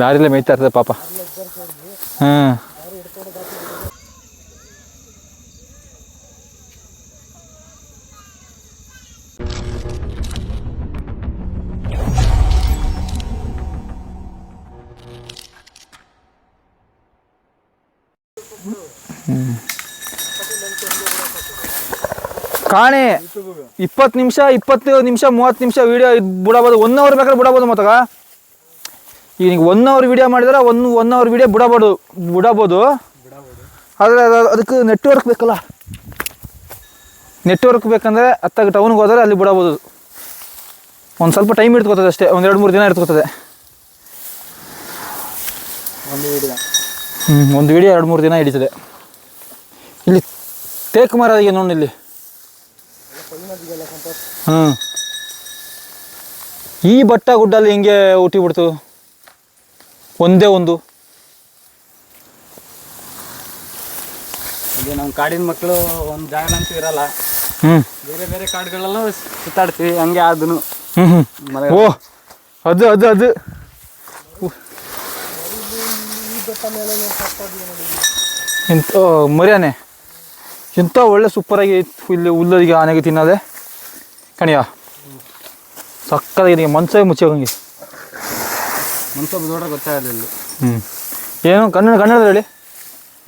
ದಾರಿಲೇ ಮೇಯ್ತಾ ಇರ್ತದೆ ಪಾಪ. ಹಾಂ. ಕಾಣೆ, ಇಪ್ಪತ್ತು ನಿಮಿಷ ಇಪ್ಪತ್ತು ನಿಮಿಷ, ಮೂವತ್ತು ನಿಮಿಷ ವಿಡಿಯೋ ಬಿಡಬಹುದು ಒನ್ ಅವರ್ ಬೇಕಾದ್ರೆ ಬಿಡಬಹುದು ಮತ್ತಾಗ. ಈಗ ನೀವು ಒನ್ ಅವರ್ ವಿಡಿಯೋ ಮಾಡಿದ್ರೆ ಒನ್ ಒನ್ ಅವರ್ ವಿಡಿಯೋ ಬಿಡಬೋದು ಬಿಡಬೋದು. ಆದರೆ ಅದಕ್ಕೆ ನೆಟ್ವರ್ಕ್ ಬೇಕಲ್ಲ. ನೆಟ್ವರ್ಕ್ ಬೇಕಂದ್ರೆ ಅತ್ತಾಗ ಟೌನ್ಗೆ ಹೋದರೆ ಅಲ್ಲಿ ಬಿಡಬೋದು. ಒಂದು ಸ್ವಲ್ಪ ಟೈಮ್ ಇಟ್ಕೋತದೆ ಅಷ್ಟೇ ಒಂದು ಎರಡು ಮೂರು ದಿನ ಇಟ್ಕೋತದೆ ಒಂದು ವಿಡಿಯೋ ಹ್ಞೂ ಒಂದು ವಿಡಿಯೋ ಎರಡು ಮೂರು ದಿನ ಹಿಡಿತದೆ. ಇಲ್ಲಿ ತೇಕ್ ಮರ ಇದೆ ನೋಡಿ ಇಲ್ಲಿ? ಹ್ಞೂ ಈ ಬಟ್ಟ ಗುಡ್ಡಲ್ಲಿ ಹಿಂಗೆ ಹುಟ್ಟಿ ಬಿಡ್ತು? ಒಂದೇ ಒಂದು. ಇಲ್ಲಿ ನಮ್ಮ ಕಾಡಿನ ಮಕ್ಕಳು ಒಂದು ಜಾಗ ಅಂತ ಇರಲ್ಲ. ಹ್ಞೂ ಬೇರೆ ಬೇರೆ ಕಾಡುಗಳಲ್ಲೂ ಸುತ್ತಾಡ್ತೀವಿ ಹಂಗೆ ಅದನ್ನು ಹ್ಞೂ ಹ್ಞೂ ಓ ಅದು ಅದು ಅದು. ಇಂಥ ಮರಿಯಾನೆ. ಇಂಥ ಒಳ್ಳೆ ಸೂಪರಾಗಿ ಇಲ್ಲಿ ಹುಲ್ಲದಿಗೆ ಆನೆಗೆ ತಿನ್ನೋದೆ. ಕಣಿಯ. ಸಕ್ಕದಾಗಿದೆ ಮನ್ಸಾಗಿ ಮುಚ್ಚಿ ಹೋಗಂಗೆ ನೋಡ್ರೆ ಗೊತ್ತಾಗಲ್ಲ ಹ್ಞೂ ಏನು ಕನ್ನಡ ಕನ್ನಡ ಹೇಳಿ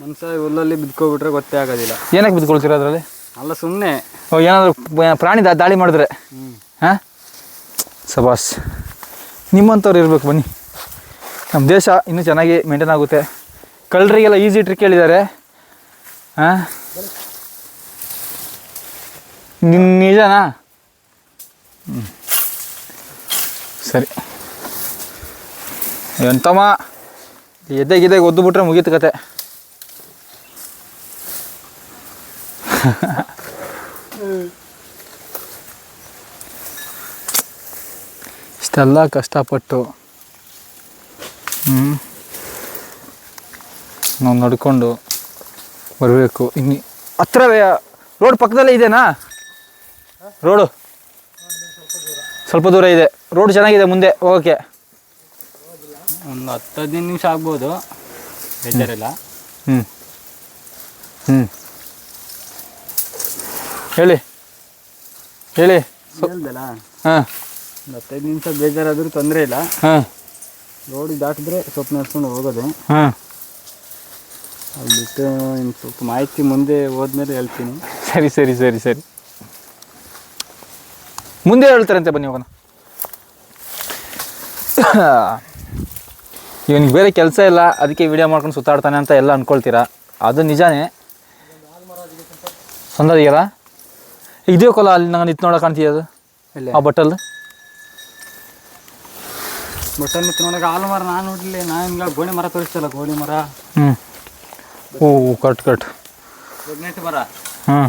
ಮನ್ಸ ಹುಲ್ಲಲ್ಲಿ ಬಿದ್ಕೊಬಿಟ್ರೆ ಗೊತ್ತೇ ಆಗೋದಿಲ್ಲ. ಏನಕ್ಕೆ ಬಿದ್ಕೊಳ್ತೀರ ಅದರಲ್ಲಿ? ಅಲ್ಲ ಸುಮ್ಮನೆ ಏನಾದರೂ ಪ್ರಾಣಿ ದಾ- ದಾಳಿ ಮಾಡಿದ್ರೆ? ಹ್ಞೂ ಹಾಂ? ಸಬಾಸ್. ನಿಮ್ಮಂಥವ್ರು ಇರ್ಬೇಕು ಬನ್ನಿ. ನಮ್ಮ ದೇಶ ಇನ್ನೂ ಚೆನ್ನಾಗಿ ಮೇಂಟೈನ್ ಆಗುತ್ತೆ. ಕಳ್ಳರಿಗೆಲ್ಲ ಈಸಿ ಟ್ರಿಕ್ ಹೇಳಿದ್ದಾರೆ. ಹಾಂ? ನಿನ್ನ ನಿಜನಾ? ಹ್ಞೂ ಸರಿ. ಎಂತಮ್ಮ? ಎದ್ದೆ ಗಿದ್ದೆ ಒದ್ದು ಬಿಟ್ರೆ ಮುಗೀತು ಕತೆ. ಇಷ್ಟೆಲ್ಲ ಕಷ್ಟಪಟ್ಟು. ಹ್ಞೂ ನಾವು ನಡ್ಕೊಂಡು ಬರಬೇಕು. ಇನ್ನು ಹತ್ರವೇ ರೋಡ್ ಪಕ್ಕದಲ್ಲೇ ಇದೆನಾ? ರೋಡು. ಸ್ವಲ್ಪ ದೂರ ಇದೆ. ರೋಡ್ ಚೆನ್ನಾಗಿದೆ ಮುಂದೆ. ಹೋಗೋಕ್ಕೆ. ಒಂದು ಹತ್ತು ಹದಿನೈದು ನಿಮಿಷ ಆಗ್ಬೋದು. ಬೇಜಾರಿಲ್ಲ. ಹ್ಞೂ ಹ್ಞೂ ಹೇಳಿ. ಹೇಳಿ. ಹೇಳ್ದಲ್ಲ ಹಾಂ. ಒಂದು ಹತ್ತೈದು ನಿಮಿಷ ಬೇಜಾರಾದರೂ ತೊಂದರೆ ಇಲ್ಲ. ಹಾಂ. ರೋಡಿಗೆ ದಾಟಿದ್ರೆ ಸ್ವಲ್ಪ ನಡ್ಸ್ಕೊಂಡು ಹೋಗೋದು. ಹಾಂ. ಅಲ್ಲಿ ಬಿಟ್ಟು ಇನ್ನು ಸ್ವಲ್ಪ ಮಾಹಿತಿ ಮುಂದೆ ಹೋದ್ಮೇಲೆ ಹೇಳ್ತೀನಿ. ಸರಿ ಸರಿ ಸರಿ ಸರಿ. ಮುಂದೆ ಹೇಳ್ತಾರಂತೆ ಬನ್ನಿ ಹೋಗೋಣ. ಇವನಿಗೆ ಬೇರೆ ಕೆಲಸ ಇಲ್ಲ ಅದಕ್ಕೆ ವಿಡಿಯೋ ಮಾಡ್ಕೊಂಡು ಸುತ್ತಾಡ್ತಾನೆ ಅಂತ ಎಲ್ಲ ಅಂದ್ಕೊಳ್ತೀರಾ ಅದು ನಿಜಾನೇ? ಸಂದದಿಗೆಲ್ಲ? ಕೊಲ ಅಲ್ಲಿ ನಂಗೆ ನಿತ್ ನೋಡೋಕೆ ಕಾಣ್ತೀಯ ಅದು? ಇಲ್ಲ. ಆ ಬಟಲ್ ಬಟನ್ ಇತ್ತು ನೋಡಕ್ಕೆ ಹಾಲು ಮರ ನಾನು ನೋಡಲಿ ನಾನು ಹಿಂಗೆ ಗೋಣಿ ಮರ ತೋರಿಸ್ತಲ್ಲ ಗೋಣಿ ಮರ. ಹ್ಞೂ ಓ ಕಟ್ ಕಟ್. ಪ್ರೆಗ್ನೆಂಟ್ ಮರ. ಹ್ಞೂ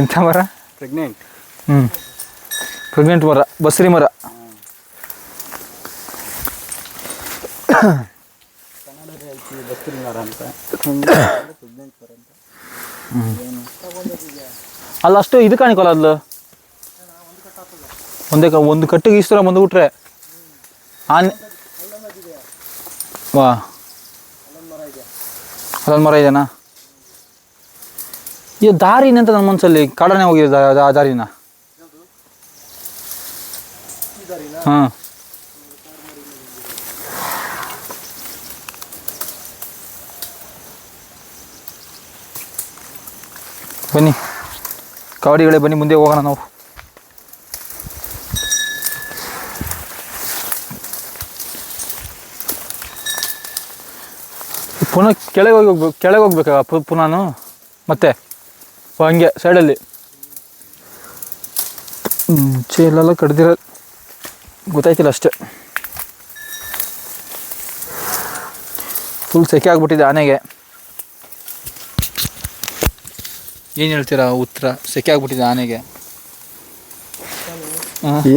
ಇಂಥ ಮರ? ಪ್ರೆಗ್ನೆಂಟ್ ಹ್ಞೂ ಪ್ರೆಗ್ನೆಂಟ್ ಮರ ಬಸ್ರಿ ಮರ ಕನ್ನಡದಲ್ಲಿ ಹೇಳ್ತೀವಿ ಬಸ್ರಿ ಮರ ಅಂತ ಪ್ರೆಗ್ನೆಂಟ್ ಮರ ಅಂತ ಅಲ್ಲ ಅಷ್ಟು ಇದು ಕಾಣಿಕೊಲ್ಲ ಅದ್ಲು? ಒಂದೇ ಒಂದು ಕಟ್ಟಿಗೆ ಈಸ್ತರ ಬಂದುಬಿಟ್ರೆ. ಆನೆ ವಾ. ಅಲ್ಲೊಂದು ಮರ ಇದೆನಾ ಈ ದಾರಿನ ಅಂತ ನನ್ನ ಮನಸ್ಸಲ್ಲಿ ಕಾಡನೆ ಹೋಗಿದೆ ಆ ದಾರಿನ? ಹಾಂ. ಬನ್ನಿ. ಕಾವಡಿಗಳೇ ಬನ್ನಿ, ಮುಂದೆ ಹೋಗೋಣ ನಾವು. ಪುನಃ ಕೆಳಗೆ ಹೋಗಿ ಹೋಗ್ಬೇಕು ಕೆಳಗೆ ಹೋಗ್ಬೇಕಾ ಪುನಃ ಮತ್ತೆ? ಹಂಗೆ, ಸೈಡಲ್ಲಿ. ಚೇಲೆಲ್ಲ ಕಡ್ದಿರ ಗೊತ್ತಾಯ್ತಿಲ್ಲ ಅಷ್ಟೇ. ಫುಲ್ ಸೆಕೆ ಆಗ್ಬಿಟ್ಟಿದೆ ಆನೆಗೆ. ಏನು ಹೇಳ್ತೀರಾ? ಉತ್ತರ? ಸೆಕೆ ಆಗ್ಬಿಟ್ಟಿದೆ ಆನೆಗೆ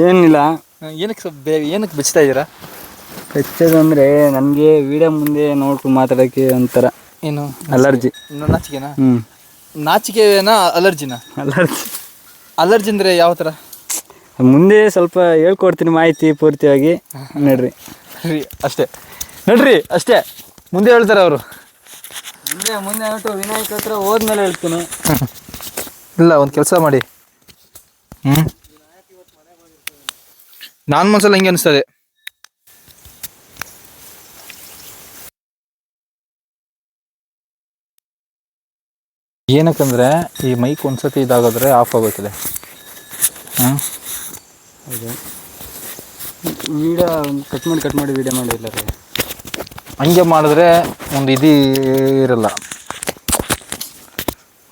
ಏನಿಲ್ಲ. ಏನಕ್ಕೆ ಸ್ವಲ್ಪ ಬೇಗ ಏನಕ್ಕೆ ಬೆಚ್ತಾ ಇದ್ದೀರಾ? ಬೆಚ್ಚದಂದ್ರೆ ನನಗೆ ವಿಡಿಯೋ ಮುಂದೆ ನೋಡ್ಕೊಂಡು ಮಾತಾಡೋಕ್ಕೆ ಒಂಥರ ಏನು? ಅಲರ್ಜಿ. ನಾಚಿಕೆನಾ? ಹ್ಞೂ ನಾಚಿಕೆನಾ ಅಲರ್ಜಿನಾ? ಅಲರ್ಜಿ. ಅಲರ್ಜಿ ಅಂದರೆ ಯಾವ ಥರ? ಮುಂದೆ ಸ್ವಲ್ಪ ಹೇಳ್ಕೊಡ್ತೀನಿ ಮಾಹಿತಿ ಪೂರ್ತಿಯಾಗಿ. ನಡ್ರಿ ಅಷ್ಟೇ. ನಡ್ರಿ ಅಷ್ಟೇ. ಮುಂದೆ ಹೇಳ್ತಾರೆ ಅವರು. ಮುಂದೆ ಮುಂದೆ ವಿನಾಯಕ್ ಹತ್ರ ಹೋದ್ಮೇಲೆ ಹೇಳ್ತೀನಿ. ಇಲ್ಲ ಒಂದು ಕೆಲಸ ಮಾಡಿ. ಹ್ಮ್? ನಾನು ಮನ್ಸಲ್ಲ ಹಿಂಗೆ ಅನಿಸ್ತದೆ. ಏನಕ್ಕಂದ್ರೆ ಈ ಮೈಕ್ ಒಂದ್ಸತಿ ಇದಾಗಿದ್ರೆ ಆಫ್ ಆಗೋಯ್ತದೆ. ಹಾಂ ಹೌದು. ವೀಡಿಯೋ ಕಟ್ ಮಾಡಿ ಕಟ್ ಮಾಡಿ ವೀಡಿಯೋ ಮಾಡಿಲ್ಲ ರೀ. ಹಂಗೆ ಮಾಡಿದ್ರೆ ಒಂದು ಇದು ಇರಲ್ಲ.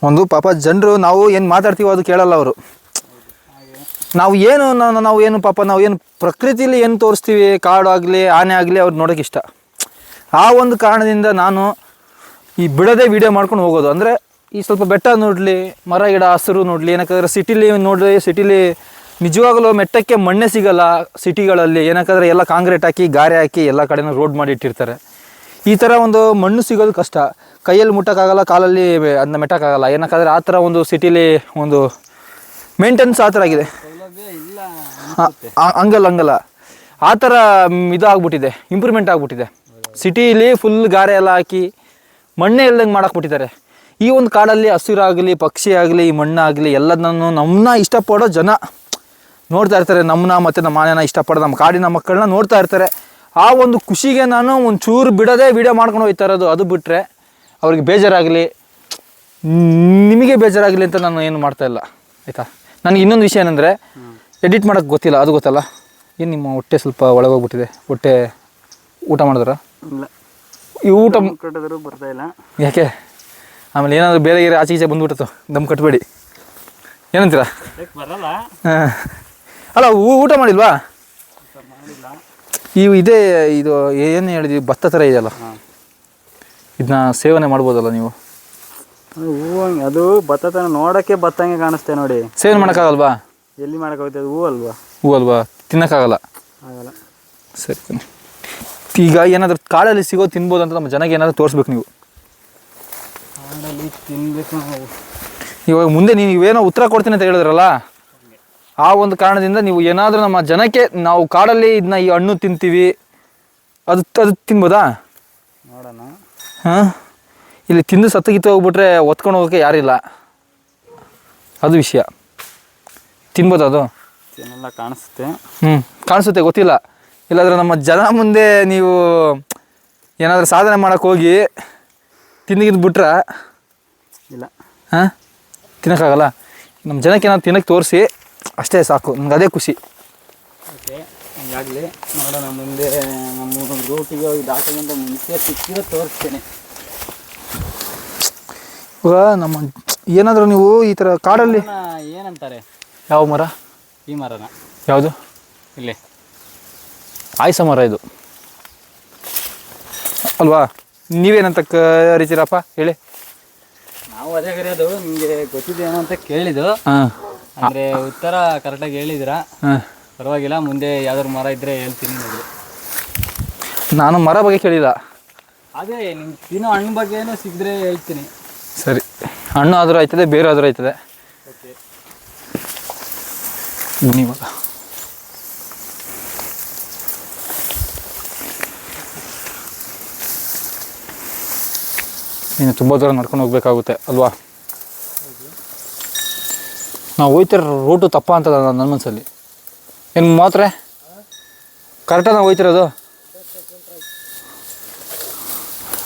ಒಂದು ಪಾಪ ಜನರು ನಾವು ಏನು ಮಾತಾಡ್ತೀವೋ ಅದು ಕೇಳಲ್ಲ ಅವರು. ನಾವು ಏನು ನಾವು ಏನು ಪಾಪ ನಾವು ಏನು ಪ್ರಕೃತಿಲಿ ಏನು ತೋರಿಸ್ತೀವಿ, ಕಾಡು ಆಗಲಿ, ಆನೆ ಆಗಲಿ ಅವ್ರು ನೋಡೋಕೆ ಇಷ್ಟ. ಆ ಒಂದು ಕಾರಣದಿಂದ ನಾನು ಈ ಬಿಡದೆ ವಿಡಿಯೋ ಮಾಡ್ಕೊಂಡು ಹೋಗೋದು. ಅಂದರೆ ಈ ಸ್ವಲ್ಪ ಬೆಟ್ಟ ನೋಡಲಿ, ಮರ, ಗಿಡ, ಹಸಿರು ನೋಡಲಿ, ಏನಕ್ಕಾದ್ರೆ ಸಿಟಿಲಿ ನೋಡ್ರಿ ಸಿಟಿಲಿ ನಿಜವಾಗಲೂ ಮೆಟ್ಟಕ್ಕೆ ಮಣ್ಣೆ ಸಿಗಲ್ಲ ಸಿಟಿಗಳಲ್ಲಿ. ಏನಕ್ಕಾದ್ರೆ ಎಲ್ಲ ಕಾಂಕ್ರೀಟ್ ಹಾಕಿ, ಗಾರೆ ಹಾಕಿ ಎಲ್ಲ ಕಡೆನೂ ರೋಡ್ ಮಾಡಿ ಇಟ್ಟಿರ್ತಾರೆ. ಈ ಥರ ಒಂದು ಮಣ್ಣು ಸಿಗೋದು ಕಷ್ಟ. ಕೈಯಲ್ಲಿ ಮುಟ್ಟೋಕ್ಕಾಗಲ್ಲ, ಕಾಲಲ್ಲಿ ಅದನ್ನ ಮೆಟ್ಟಕ್ಕಾಗಲ್ಲ. ಏನಕ್ಕಾದ್ರೆ ಆ ಥರ ಒಂದು ಸಿಟಿಲಿ ಒಂದು ಮೇಂಟೆನ್ಸ್ ಆ ಥರ ಆಗಿದೆ. ಹಂಗಲ್ಲ ಹಂಗಲ್ಲ. ಆ ಥರ ಇದು ಆಗ್ಬಿಟ್ಟಿದೆ ಇಂಪ್ರೂವ್ಮೆಂಟ್ ಆಗ್ಬಿಟ್ಟಿದೆ. ಸಿಟಿಲಿ ಫುಲ್ ಗಾರೆ ಎಲ್ಲ ಹಾಕಿ ಮಣ್ಣೇ ಇಲ್ದಂಗೆ ಮಾಡಾಕ್ಬಿಟ್ಟಿದ್ದಾರೆ. ಈ ಒಂದು ಕಾಡಲ್ಲಿ ಹಸಿರಾಗಲಿ ಪಕ್ಷಿ ಆಗಲಿ ಈ ಮಣ್ಣಾಗಲಿ ಎಲ್ಲದನ್ನು ನಮ್ಮನ್ನ ಇಷ್ಟಪಡೋ ಜನ ನೋಡ್ತಾ ಇರ್ತಾರೆ. ನಮ್ಮನ್ನ ಮತ್ತು ನಮ್ಮ ಮನೆನ ಇಷ್ಟಪಡೋ ನಮ್ಮ ಕಾಡಿನ ಮಕ್ಕಳನ್ನ ನೋಡ್ತಾ ಇರ್ತಾರೆ. ಆ ಒಂದು ಖುಷಿಗೆ ನಾನು ಒಂದು ಚೂರು ಬಿಡದೆ ವಿಡಿಯೋ ಮಾಡ್ಕೊಂಡು ಹೋಗ್ತಾ ಇರೋದು. ಅದು ಬಿಟ್ಟರೆ ಅವ್ರಿಗೆ ಬೇಜಾರಾಗಲಿ. ನಿಮಗೆ ಬೇಜಾರಾಗಲಿ ಅಂತ ನಾನು ಏನು ಮಾಡ್ತಾ ಇಲ್ಲ. ಆಯಿತಾ? ನನಗೆ ಇನ್ನೊಂದು ವಿಷಯ ಏನಂದರೆ ಎಡಿಟ್ ಮಾಡೋಕ್ಕೆ ಗೊತ್ತಿಲ್ಲ. ಅದು ಗೊತ್ತಲ್ಲ? ಏನು ನಿಮ್ಮ ಹೊಟ್ಟೆ ಸ್ವಲ್ಪ ಒಳಗೋಗ್ಬಿಟ್ಟಿದೆ? ಹೊಟ್ಟೆ ಊಟ ಮಾಡಿದ್ರ? ಈ ಊಟ ಬರ್ತಾ ಇಲ್ಲ. ಯಾಕೆ? ಆಮೇಲೆ ಏನಾದರೂ ಬೇರೆ ಬೇರೆ ಆಚೆ ಈಚೆ ಬಂದುಬಿಟ್ಟು ದಮ್ ಕಟ್ಟಬೇಡಿ ಏನಂತೀರಾ? ಬರಲ್ಲ? ಹಾಂ. ಅಲ್ಲ ಊಟ ಮಾಡಿಲ್ವಾ? ಈ ಇದೇ ಇದು ಏನು ಹೇಳಿದ್ವಿ? ಭತ್ತ ಥರ ಇದೆಯಲ್ಲ. ಇದನ್ನ ಸೇವನೆ ಮಾಡ್ಬೋದಲ್ಲ ನೀವು? ಹೂವು ಹಂಗೆ ಅದು ಭತ್ತ ನೋಡೋಕ್ಕೆ ನೋಡಕ್ಕೆ ಭತ್ತಂಗೆ ಕಾಣಿಸ್ತೆ ನೋಡಿ. ಸೇವನೆ ಮಾಡೋಕ್ಕಾಗಲ್ವಾ? ಎಲ್ಲಿ ಮಾಡೋಕ್ಕಾಗುತ್ತೆ? ಅದು ಹೂ ಅಲ್ವಾ? ಹೂ ಅಲ್ವಾ? ತಿನ್ನೋಕ್ಕಾಗಲ್ಲ. ಆಗಲ್ಲ. ಸರಿ ಈಗ ಏನಾದರೂ ಕಾಡಲ್ಲಿ ಸಿಗೋ ತಿನ್ಬೋದು ಅಂತ ನಮ್ಮ ಜನಕ್ಕೆ ಏನಾದರೂ ತೋರಿಸ್ಬೇಕು ನೀವು? ಕಾಡಲ್ಲಿ ತಿನ್ಬೇಕು ನಾವು. ಇವಾಗ ಮುಂದೆ ನೀವು ಏನೋ ಉತ್ತರ ಕೊಡ್ತೀನಿ ಅಂತ ಹೇಳಿದ್ರಲ್ಲ? ಆ ಒಂದು ಕಾರಣದಿಂದ ನೀವು ಏನಾದರೂ ನಮ್ಮ ಜನಕ್ಕೆ ನಾವು ಕಾಡಲ್ಲಿ ಇದನ್ನ ಈ ಹಣ್ಣು ತಿಂತೀವಿ. ಅದು ಅದು ತಿನ್ಬೋದಾ? ನೋಡೋಣ. ಹಾಂ? ಇಲ್ಲಿ ತಿಂದು ಸತ್ತಗಿತ್ತು ಹೋಗ್ಬಿಟ್ರೆ ಒತ್ಕೊಂಡು ಹೋಗೋಕ್ಕೆ ಯಾರಿಲ್ಲ. ಅದು ವಿಷಯ. ತಿನ್ಬೋದು ಅದು? ಏನೆಲ್ಲ ಕಾಣಿಸುತ್ತೆ. ಹ್ಞೂ ಕಾಣಿಸುತ್ತೆ ಗೊತ್ತಿಲ್ಲ. ಇಲ್ಲಾಂದ್ರೆ ನಮ್ಮ ಜನ ಮುಂದೆ ನೀವು ಏನಾದರೂ ಸಾಧನೆ ಮಾಡೋಕ್ಕೆ ಹೋಗಿ ತಿಂದಿಗಿದ್ದು ಬಿಟ್ರೆ? ಇಲ್ಲ. ಹಾಂ? ತಿನ್ನೋಕ್ಕಾಗಲ್ಲ. ನಮ್ಮ ಜನಕ್ಕೆ ಏನಾದ್ರು ತಿನ್ನಕ್ಕೆ ತೋರಿಸಿ. ಅಷ್ಟೇ ಸಾಕು ನಮ್ಗೆ ಅದೇ ಖುಷಿ. ಓಕೆ ಹಂಗಾಗಲಿ ನೋಡೋಣ ಮುಂದೆ ನಮ್ಮ ರೂಟಿಗೆ ಹೋಗಿ ದಾಟೋದ್ರಿಂದ ಮುಂಚೆ ಸಿಕ್ಕಿರೋ ತೋರಿಸ್ತೇನೆ. ಇವಾಗ ನಮ್ಮ ಏನಾದರೂ ನೀವು ಈ ಥರ ಕಾಡಲ್ಲಿ ಏನಂತಾರೆ? ಯಾವ ಮರ? ಈ ಮರನ. ಯಾವುದು? ಇಲ್ಲಿ. ಆಯ್ಸ ಮರ ಇದು. ಅಲ್ವಾ? ನೀವೇನಂತ ಕರಿತೀರಪ್ಪ ಹೇಳಿ. ನಾವು ಅದೇ ಕರೆಯೋದು ನಿಮಗೆ ಗೊತ್ತಿದ್ದೇನೋ ಅಂತ ಕೇಳಿದ್ದು. ಹಾಂ. ಅಂದರೆ ಉತ್ತರ ಕರೆಕ್ಟಾಗಿ ಹೇಳಿದಿರಾ ಹಾಂ. ಪರವಾಗಿಲ್ಲ ಮುಂದೆ ಯಾವ್ದಾದ್ರು ಮರ ಇದ್ದರೆ ಹೇಳ್ತೀನಿ ನೋಡಿ ನಾನು ಮರ ಬಗ್ಗೆ ಕೇಳಿಲ್ಲ. ಅದೇ ನಿಮ್ಗೆ ತಿನ್ನೋ ಹಣ್ಣು ಬಗ್ಗೆನೂ ಸಿಕ್ಕಿದ್ರೆ ಹೇಳ್ತೀನಿ. ಸರಿ. ಹಣ್ಣು ಆದರೂ ಆಯ್ತದೆ ಬೇರೆ ಆದರೂ ಆಯ್ತದೆ. ಓಕೆ. ಬನ್ನಿ ಇವಾಗ. ನೀನು ತುಂಬ ದೂರ ನಡ್ಕೊಂಡು ಹೋಗ್ಬೇಕಾಗುತ್ತೆ ಅಲ್ವಾ? ನಾವು ಹೋಯ್ತಿರೋ ರೂಟು ತಪ್ಪ ಅಂತ ನನ್ನ ಮನಸ್ಸಲ್ಲಿ ಏನು ಮಾತ್ರ? ಕರೆಕ್ಟಾಗಿ ನಾವು ಹೋಯ್ತಿರೋದು?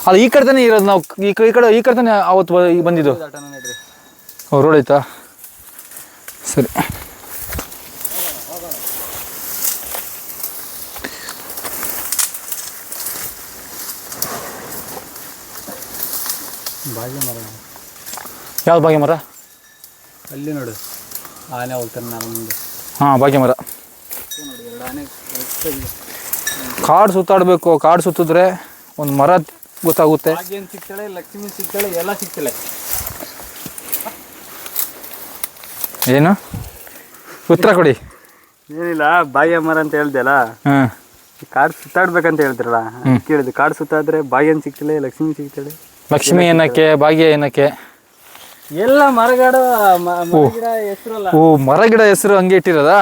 ಅಲ್ಲ, ಈ ಕಡೆ ಇರೋದು ನಾವು ಈ ಈ ಕಡೆ ಈ ಕಡೆ ತಾನೇ ಅವತ್ತು ಬಂದಿದ್ದು. ಓ ರೋಡ್ ಐತಾ ಸರಿ. ಬಾಗಿ ಮರ ಯಾವ್ದು ಬಾಗಿ ಮರ ಅಲ್ಲಿ ನೋಡು. ಆನೆ ಹೋಗ್ತಾನೆ ನಾನು ಮುಂದೆ. ಹಾಂ ಭಾಗ್ಯ ಮರ. ನೋಡಿ ಎರಡು ಆನೆ ಕರೆಕ್ಟಾಗಿ ಕಾಡು ಸುತ್ತಾಡಬೇಕು ಕಾಡು ಸುತ್ತಿದ್ರೆ ಒಂದು ಮರ ಗೊತ್ತಾಗುತ್ತೆ. ಭಾಗ್ಯನ್ ಸಿಗ್ತಾಳೆ ಲಕ್ಷ್ಮಿ ಸಿಗ್ತಾಳೆ ಎಲ್ಲ ಸಿಗ್ತಾಳೆ. ಏನು? ಉತ್ತರ ಕೊಡಿ. ಏನಿಲ್ಲ ಬಾಯಿಯ ಮರ ಅಂತ ಹೇಳ್ದಲ್ಲ ಹಾಂ. ಕಾಡು ಸುತ್ತಾಡ್ಬೇಕಂತ ಹೇಳ್ತಿರಲ್ಲ ಕೇಳಿದ್ದು ಕಾಡು ಸುತ್ತಾದ್ರೆ ಭಾಗ್ಯನ್ ಸಿಗ್ತಾಳೆ ಲಕ್ಷ್ಮಿ ಸಿಗ್ತಾಳೆ? ಲಕ್ಷ್ಮಿ ಏನಕ್ಕೆ ಭಾಗ್ಯ ಏನಕ್ಕೆ? ಎಲ್ಲ ಮರಗಾಡ ಮರಗಿಡ ಹೆಸರಲ್ಲ. ಓ ಮರ ಗಿಡ ಹೆಸರು ಹಂಗೆ ಇಟ್ಟಿರೋದಾ?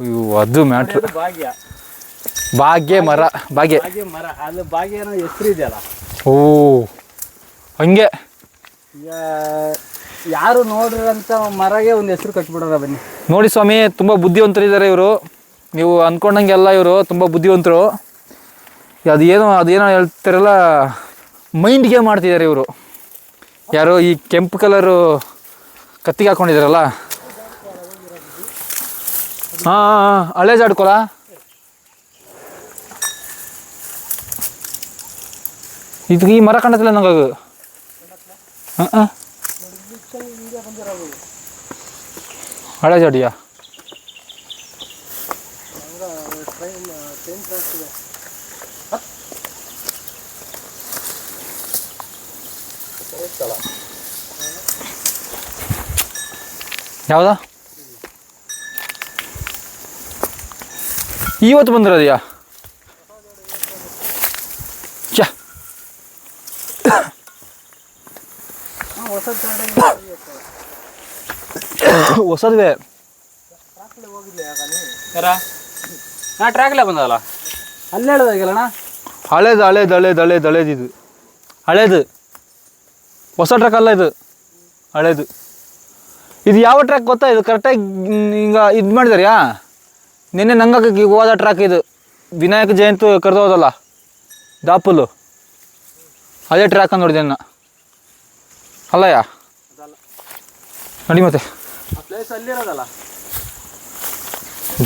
ಅಯ್ಯೋ ಅದು ಮ್ಯಾಟ್ರ್. ಭಾಗ್ಯ. ಭಾಗ್ಯ ಮರ ಭಾಗ್ಯ. ಭಾಗ್ಯ ಮರ. ಅದು ಭಾಗ್ಯ ಹೆಸರು ಇದೆಯಲ್ಲ. ಓ ಹಂಗೆ. ಯಾರು ನೋಡಿರಂತ ಮರಗೆ ಒಂದು ಹೆಸರು ಕಟ್ಬಿಡೋರ ಬನ್ನಿ. ನೋಡಿ ಸ್ವಾಮಿ ತುಂಬ ಬುದ್ಧಿವಂತರಿದ್ದಾರೆ ಇವರು. ನೀವು ಅಂದ್ಕೊಂಡಂಗೆಲ್ಲ ಇವರು ತುಂಬ ಬುದ್ಧಿವಂತರು. ಅದೇನೋ ಅದೇನೋ ಹೇಳ್ತಾರಲ್ಲ ಮೈಂಡ್ ಗೇಮ್ ಮಾಡ್ತಿದ್ದಾರೆ ಇವರು. ಯಾರು ಈ ಕೆಂಪು ಕಲರು ಕತ್ತಿಗೆ ಹಾಕೊಂಡಿದಾರಲ್ಲ? ಹಾಂ ಹಳೆ ಜಾಡ್ಕೊಲ ಇದು ಈ ಮರ ಕಾಣತ್ತಿಲ್ಲ ನಂಗೆ ಹಾಂ ಹಾಂ. ಹಳೆ ಜಾಡಿಯಾ? ಯಾವ್ದಾ? ಇವತ್ತು ಬಂದಿರೋದ್ಯಾ? ಹೊಸದ್ವೇ? ನಾ? ಟ್ರ್ಯಾಕ್ಲೇ ಬಂದಲ್ಲ ಅಲ್ಲೇ ಹೇಳೋದಾಗಿಲ್ಲಣ್ಣ ಹಳೇದು ಹಳೇದು ಹಳೇದು ಹಳೇದು ಹಳೇದು ಇದು ಹಳೇದು. ಹೊಸ ಟ್ರ್ಯಾಕ್ ಅಲ್ಲ ಇದು. ಹಳೇದು. ಇದು ಯಾವ ಟ್ರ್ಯಾಕ್ ಗೊತ್ತಾ? ಇದು ಕರೆಕ್ಟಾಗಿ ಹಿಂಗೆ ಇದು ಮಾಡಿದಾರ್ಯಾ? ನಿನ್ನೆ ನಂಗೆ ಹೋದ ಟ್ರ್ಯಾಕ್ ಇದು. ವಿನಾಯಕ ಜಯಂತಿ ಕರೆದೋದಲ್ಲ. ದಾಪುಲು. ಅದೇ ಟ್ರ್ಯಾಕ್ ಅಂತ ನೋಡಿದೆ ನಾ ಅಲ್ಲಯ್ಯ? ನಡಿ ಮತ್ತೆ. ಅಲ್ಲಿರೋದಲ್ಲ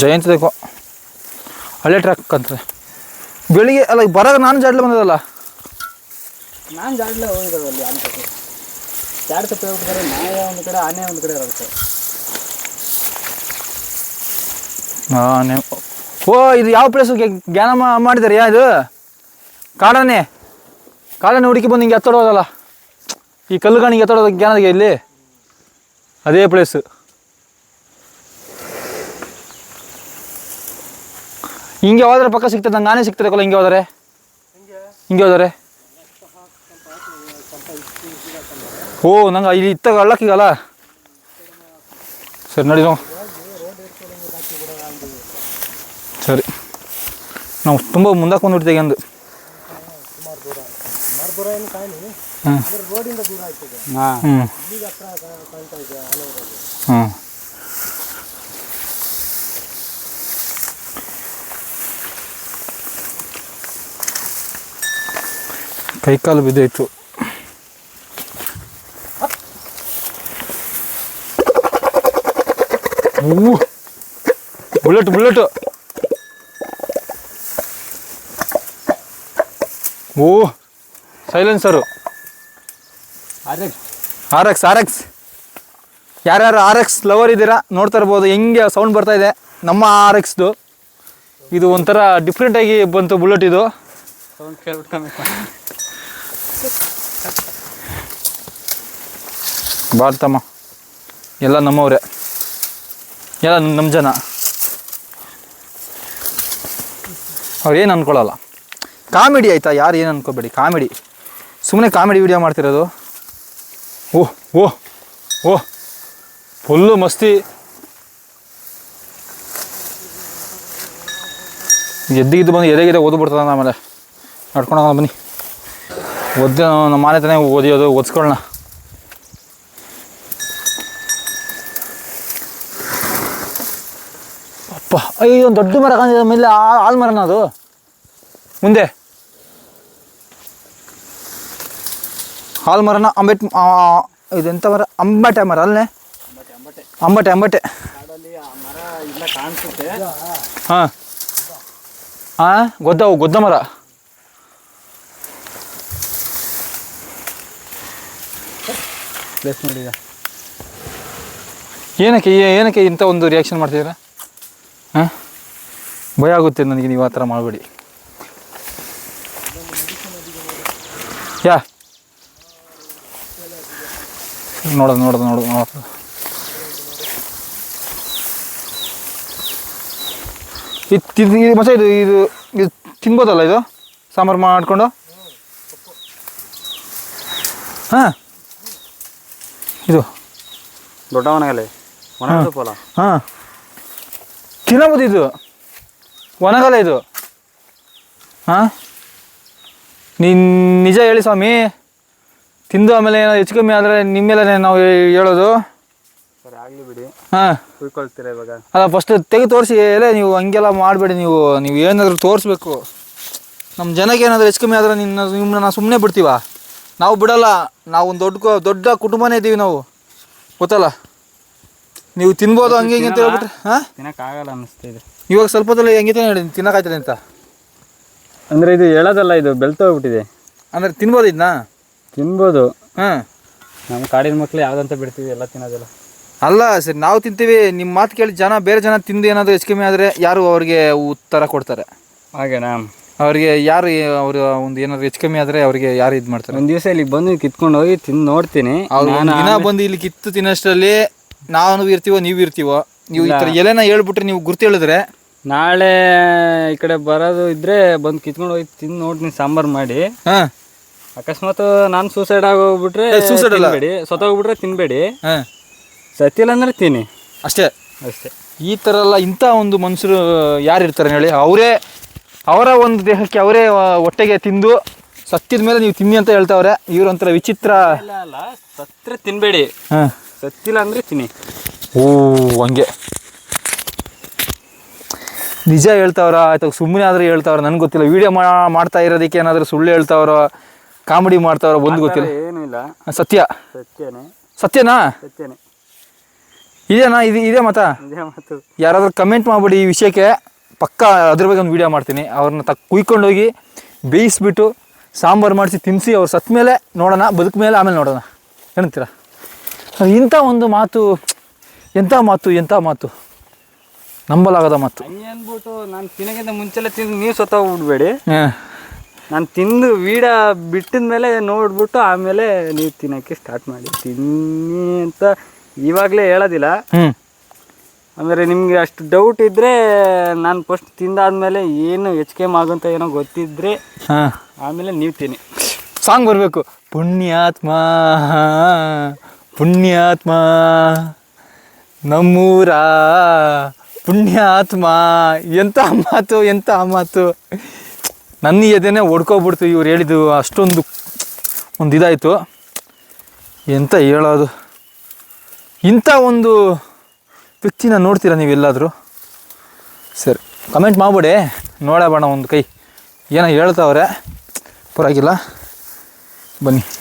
ಜಯಂತಿದಕ್ಕೋ ಹಳೆ ಟ್ರ್ಯಾಕ್ ಅಂತ ಬೆಳಿಗ್ಗೆ ಅಲ್ಲ ಬರೋ ನಾನು ಜಾಡ್ಲೆ ಬಂದದಲ್ಲ. ನಾನು ಜಾಡ್ಲೆ ಹೋಗಿರೋದಲ್ಲಿ ಜಾಡ್ ತಪ್ಪಿ ಹೋಗ್ಬಿಟ್ರೆ ನಾಯ ಒಂದು ಕಡೆ ಆನೆ ಒಂದು ಕಡೆ ಇರುತ್ತೆ. ಆನೆ ಓ ಇದು ಯಾವ ಪ್ಲೇಸು ಜ್ಞಾನ ಮಾ- ಮಾಡಿದಾರೆ ಯಾ ಇದು? ಕಾಡಾನೆ ಕಾಡಾನೆ ಹುಡುಕಿ ಬಂದು ಹಿಂಗೆ ಎತ್ತಡೋದಲ್ಲ ಈ ಕಲ್ಲುಗಾಣಿಗೆ ಎತ್ತಡೋದು ಜ್ಞಾನದಿಗೆ ಇಲ್ಲಿ? ಅದೇ ಪ್ಲೇಸು ಹಿಂಗೆ ಹೋದ್ರೆ ಪಕ್ಕ ಸಿಗ್ತದೆ ನಂಗೆ ಆನೆ ಸಿಗ್ತದೆ ಕೊಲ್ಲ ಹಿಂಗೆ ಹೋದರೆ? ಹಿಂಗೆ ಹೋದರೆ? ಓ ನಂಗೆ ಇಲ್ಲಿ ಇತ್ತಾಗ ಅಳ್ಳಕ್ಕೀಗಲ್ಲ ಸರಿ ನಡಿ ನಾವು ಸರಿ. ನಾವು ತುಂಬ ಮುಂದಕ್ಕೆ ಬಂದ್ಬಿಡ್ತೀವಿ ಅಂದು ಹಾಂ. ಹಾಂ ಕೈಕಾಲು ಬಿದ್ದೋಯ್ತು ಹೂ ಬುಲೆಟ್ ಬುಲೆಟ್ ಓ silencer R X R X ಯಾರ್ಯಾರು ಆರ್ ಎಕ್ಸ್ ಲವರ್ ಇದ್ದೀರಾ ನೋಡ್ತಾ ಇರ್ಬೋದು. ಹೆಂಗೆ ಸೌಂಡ್ ಬರ್ತಾ ಇದೆ? ನಮ್ಮ ಆರ್ ಎಕ್ಸ್ದು ಇದು ಒಂಥರ ಡಿಫ್ರೆಂಟಾಗಿ ಬಂತು ಬುಲೆಟ್ ಇದು. ಭಾರತಮ್ಮ ಎಲ್ಲ ನಮ್ಮವ್ರೆ. ಎಲ್ಲ ನಮ್ಮ ಜನ. ಅವ್ರು ಏನು ಅಂದ್ಕೊಳ್ಳಲ್ಲ ಕಾಮಿಡಿ ಆಯಿತಾ? ಯಾರು ಏನು ಅಂದ್ಕೋಬೇಡಿ ಕಾಮಿಡಿ. ಸುಮ್ಮನೆ ಕಾಮಿಡಿ ವೀಡಿಯೋ ಮಾಡ್ತಿರೋದು. ಓಹ್ ಓಹ್ ಓಹ್ ಫುಲ್ಲು ಮಸ್ತಿ. ಎದ್ದಿಗಿದ್ದು ಬಂದು ಎದೆಗಿದೆ ಓದ್ಬಿಡ್ತದ ಆಮೇಲೆ. ನಡ್ಕೊಂಡು ಬನ್ನಿ. ಓದ್ದೆ ನಮ್ಮ ಮನೆ ಓದಿಯೋದು, ಓದಿಸ್ಕೊಳ್ಳೋಣ. ಅಪ್ಪ ಅಯ್ಯೋ ಒಂದು ದೊಡ್ಡ ಮರ ಕಾಣಿದೆ ಮೇಲೆ ಆಲ್ ಮರನ ಅದು? ಮುಂದೆ. ಹಾಲ್ ಮರನ ಅಂಬೆಟ್ ಆ, ಇದೆಂತ ಮರ? ಅಂಬಟೆ ಮರ ಅಲ್ಲೇ ಅಂಬಟೆ ಅಂಬಟೆ. ಹಾಂ. ಹಾಂ ಗೊದ್ದ ಗೊದ್ದ ಮರ. ಪ್ಲೇಸ್ ಏನಕ್ಕೆ ಏನಕ್ಕೆ ಇಂಥ ಒಂದು ರಿಯಾಕ್ಷನ್ ಮಾಡ್ತಿದ್ದೀರಾ? ಹಾಂ? ಭಯ ಆಗುತ್ತೆ ನನಗೆ ನೀವು ಆ ಥರ ಮಾಡಬೇಡಿ. ಯಾ. ನೋಡೋದು ನೋಡೋದು ನೋಡೋದು ನೋಡೋದು ಇದು ತಿನ್ ಇದು ಮಸ ಇದು ಇದು ಇದು ತಿನ್ಬೋದಲ್ಲ ಇದು? ಸಾಂಬಾರು ಮಾಡಿಕೊಂಡು? ಹಾಂ. ಇದು. ದೊಡ್ಡ ಮನೆಯಲ್ಲಿ ಹಾಂ. ತಿನ್ನಬೋದು ಇದು. ಒಣಗಲ್ಲ ಇದು. ಹಾಂ? ನೀನು ನಿಜ ಹೇಳಿ ಸ್ವಾಮಿ. ತಿಂದು ಆಮೇಲೆ ಏನೋ ಹೆಚ್ಚು ಕಮ್ಮಿ ಆದರೆ ನಿಮ್ಮ ಮೇಲೆ ನಾವು ಹೇಳೋದು. ಸರಿ ಆಗಲಿ ಬಿಡಿ. ಹಾಂ. ಇವಾಗ? ಅಲ್ಲ ಫಸ್ಟ್ ತೆಗೆ ತೋರಿಸಿ ಎಲ್ಲ ನೀವು ಹಂಗೆಲ್ಲ ಮಾಡಬೇಡಿ ನೀವು ನೀವು ಏನಾದರೂ ತೋರಿಸ್ಬೇಕು. ನಮ್ಮ ಜನಕ್ಕೆ ಏನಾದರೂ ಹೆಚ್ಚು ಕಮ್ಮಿ ಆದರೆ ನಿನ್ನ ನಿಮ್ಮನ್ನ ನಾವು ಸುಮ್ಮನೆ ಬಿಡ್ತೀವ? ನಾವು ಬಿಡಲ್ಲ ನಾವು ಒಂದು ದೊಡ್ಡ ದೊಡ್ಡ ಕುಟುಂಬನೇ ಇದ್ದೀವಿ ನಾವು. ಗೊತ್ತಲ್ಲ? ನೀವು ತಿನ್ಬೋದು ಹಂಗೆ ಹಿಂಗೆ ಅಂತ ಹೇಳ್ಬಿಟ್ರೆ ಹಾಂ? ತಿನ್ನಕ್ಕಾಗಲ್ಲ ಅನಿಸ್ತಿದೆ ಇವಾಗ ಸ್ವಲ್ಪ ಹೊತ್ತಲ್ಲಿ ಹೆಂಗಿತಾನೆ ಹೇಳಿ ತಿನ್ನೋಕಾಯ್ತದೆ ಅಂತ? ಅಂದರೆ ಇದು ಹೇಳೋದಲ್ಲ ಇದು ಬೆಳ್ತೋಗ್ಬಿಟ್ಟಿದೆ ಅಂದರೆ ತಿನ್ಬೋದು ಇದನ್ನ? ತಿನ್ಬೋದು. ಹಾಂ. ನಮ್ಮ ಕಾಡಿನ ಮಕ್ಳು ಯಾವ್ದಂತ ಬಿಡ್ತೀವಿ ಎಲ್ಲ ತಿನ್ನೋದಿಲ್ಲ. ಅಲ್ಲ ಸರಿ ನಾವು ತಿಂತೀವಿ ನಿಮ್ಮ ಮಾತು ಕೇಳಿ ಜನ ಬೇರೆ ಜನ ತಿಂದು ಏನಾದರೂ ಹೆಚ್ಚು ಕಮ್ಮಿ ಆದರೆ ಯಾರು ಅವ್ರಿಗೆ ಉತ್ತರ ಕೊಡ್ತಾರೆ? ಹಾಗೇನಾ? ಅವ್ರಿಗೆ ಯಾರು ಅವರು ಒಂದು ಏನಾದ್ರು ಹೆಚ್ಚು ಕಮ್ಮಿ ಆದರೆ ಅವ್ರಿಗೆ ಯಾರು ಇದು ಮಾಡ್ತಾರೆ? ಒಂದು ದಿವಸ ಇಲ್ಲಿಗೆ ಬಂದು ಕಿತ್ಕೊಂಡು ಹೋಗಿ ತಿಂದು ನೋಡ್ತೀನಿ. ಅವ್ರು ನಾನು ದಿನ ಬಂದು ಇಲ್ಲಿ ಕಿತ್ತು ತಿನ್ನೋಷ್ಟರಲ್ಲಿ ನಾವು ಇರ್ತೀವೋ ನೀವು ಇರ್ತೀವೋ ನೀವು ಈ ಥರ ಎಲೆನ ಹೇಳ್ಬಿಟ್ರೆ ನೀವು ಗುರ್ತು ಹೇಳಿದ್ರೆ? ನಾಳೆ ಈ ಕಡೆ ಬರೋದು ಇದ್ರೆ ಬಂದು ಕಿತ್ಕೊಂಡು ಹೋಗಿ ತಿಂದು ನೀವು ಸಾಂಬಾರ್ ಮಾಡಿ. ಹಾಂ. ಅಕಸ್ಮಾತ್ ನಾನು ಸೂಸೈಡ್ ಆಗೋಗ್ಬಿಟ್ರೆ ಸೂಸೈಡ್. ತಿನ್ಬೇಡಿ. ಸತ್ತೋಗ್ಬಿಟ್ರೆ ತಿನ್ಬೇಡಿ. ಹಾಂ. ಸತ್ತಿಲ್ಲ ಅಂದ್ರೆ ತಿನ್ನಿ. ಅಷ್ಟೇ. ಅಷ್ಟೇ. ಈ ಥರ ಎಲ್ಲ ಇಂಥ ಒಂದು ಮನುಷ್ಯರು ಯಾರು ಇರ್ತಾರೆ ಹೇಳಿ? ಅವರೇ ಅವರ ಒಂದು ದೇಹಕ್ಕೆ ಅವರೇ ಹೊಟ್ಟೆಗೆ ತಿಂದು ಸತ್ತಿದ ಮೇಲೆ ನೀವು ತಿನ್ನಿ ಅಂತ ಹೇಳ್ತಾವ್ರೆ. ಇವ್ರೊಂಥರ ವಿಚಿತ್ರ ಇಲ್ಲ ಅಲ್ಲ ಸತ್ತರೆ ತಿನ್ಬೇಡಿ. ಹಾಂ. ಸತ್ತಿಲ್ಲ ಅಂದರೆ ತಿನ್ನಿ ಓ ಹಂಗೆ. ನಿಜ ಹೇಳ್ತಾವ್ರ ಆಯ್ತು ಸುಮ್ಮನೆ ಆದ್ರೆ ಹೇಳ್ತಾವ್ರ ನನಗೆ ಗೊತ್ತಿಲ್ಲ. ವಿಡಿಯೋ ಮಾಡ್ತಾ ಇರೋದಕ್ಕೆ ಏನಾದರೂ ಸುಳ್ಳು ಹೇಳ್ತಾವ್ರ ಕಾಮಿಡಿ ಮಾಡ್ತಾವ್ರ ಒಂದು ಗೊತ್ತಿಲ್ಲ. ಏನೂ ಇಲ್ಲ. ಸತ್ಯ. ಸತ್ಯನೇ. ಸತ್ಯನಾ? ಸತ್ಯನೇ. ಇದೇನಾ ಇದು ಇದೇ ಮತ? ಇದೇ ಮಾತು. ಯಾರಾದ್ರೂ ಕಮೆಂಟ್ ಮಾಡ್ಬಿಡಿ ಈ ವಿಷಯಕ್ಕೆ. ಪಕ್ಕ ಅದ್ರ ಬಗ್ಗೆ ಒಂದು ವಿಡಿಯೋ ಮಾಡ್ತೀನಿ. ಅವ್ರನ್ನ ತಕ್ಕ ಕುಯ್ಕೊಂಡೋಗಿ ಬೇಯಿಸ್ಬಿಟ್ಟು ಸಾಂಬಾರು ಮಾಡಿಸಿ ತಿನ್ನಿಸಿ ಅವ್ರು ಸತ್ತ ಮೇಲೆ ನೋಡೋಣ ಬದುಕ ಮೇಲೆ ಆಮೇಲೆ ನೋಡೋಣ. ಏನಂತೀರ? ಇಂಥ ಒಂದು ಮಾತು ಎಂಥ ಮಾತು ಎಂಥ ಮಾತು? ನಂಬಲಾಗದ ಮಾತು. ಹಂಗೆ ಅಂದ್ಬಿಟ್ಟು ನಾನು ತಿನ್ನೋಕ್ಕಿಂತ ಮುಂಚೆಲ್ಲ ತಿಂದು ನೀವು ಸ್ವತಃ ಹಾಂ. ನಾನು ತಿಂದು ವೀಡ ಬಿಟ್ಟಿದ ಮೇಲೆ ನೋಡ್ಬಿಟ್ಟು ಆಮೇಲೆ ನೀವು ತಿನ್ನೋಕ್ಕೆ ಸ್ಟಾರ್ಟ್ ಮಾಡಿ. ತಿನ್ನಿ ಅಂತ ಇವಾಗಲೇ ಹೇಳೋದಿಲ್ಲ. ಹ್ಞೂ ಅಂದರೆ ನಿಮಗೆ ಅಷ್ಟು ಡೌಟ್ ಇದ್ದರೆ ನಾನು ಫಸ್ಟ್ ತಿಂದಾದ್ಮೇಲೆ ಏನು ಎಚ್ ಕೆ ಆಗುಂತ ಏನೋ ಗೊತ್ತಿದ್ರೆ ಹಾಂ. ಆಮೇಲೆ ನೀವು ತಿನ್ನಿ. ಸಾಂಗ್ ಬರಬೇಕು. ಪುಣ್ಯಾತ್ಮ. ಪುಣ್ಯಾತ್ಮ ನಮ್ಮೂರ, ಪುಣ್ಯಾತ್ಮ ಎಂಥ ಮಾತು ಎಂಥ ಮಾತು. ನನ್ನ ಎದೆನೇ ಹೊಡ್ಕೊಬಿಡ್ತು ಇವ್ರು ಹೇಳಿದ್ದು ಅಷ್ಟೊಂದು ಒಂದು ಇದಾಯಿತು. ಎಂತ ಹೇಳೋದು. ಇಂಥ ಒಂದು ವ್ಯಕ್ತಿನ ನೋಡ್ತೀರಾ ನೀವೆಲ್ಲಾದರೂ? ಸರಿ ಕಮೆಂಟ್ ಮಾಡ್ಬಿಡಿ. ನೋಡಬೇಡ ಒಂದು ಕೈ. ಏನೋ ಹೇಳ್ತಾವ್ರೆ. ಪರವಾಗಿಲ್ಲ. ಬನ್ನಿ.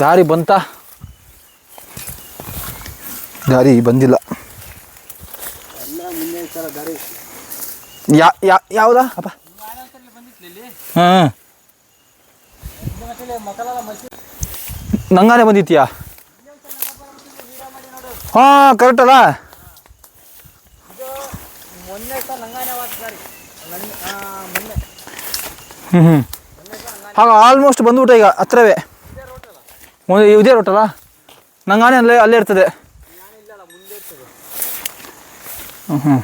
ದಾರಿ ಬಂತ? ದಾರಿ ಬಂದಿಲ್ಲ. ಯಾ ಯಾವುದಾ? ಅಪ್ಪ. ಹಾಂ. ನಂಗಾನೆ ಬಂದಿತ್ತೀಯಾ ಹಾಂ ಕರೆಕ್ಟ್ ಅಲ್ಲ? ಹ್ಞೂ ಹ್ಞೂ ಆಗ ಆಲ್ಮೋಸ್ಟ್ ಬಂದ್ಬಿಟ್ಟೆ ಈಗ, ಹತ್ರವೇ. ಒಂದು ಇದೇ ರೋಟಲ್ಲ ನಂಗಾನೆ ಅಲ್ಲೇ ಅಲ್ಲೇ ಇರ್ತದೆ. ಹ್ಞೂ ಹ್ಞೂ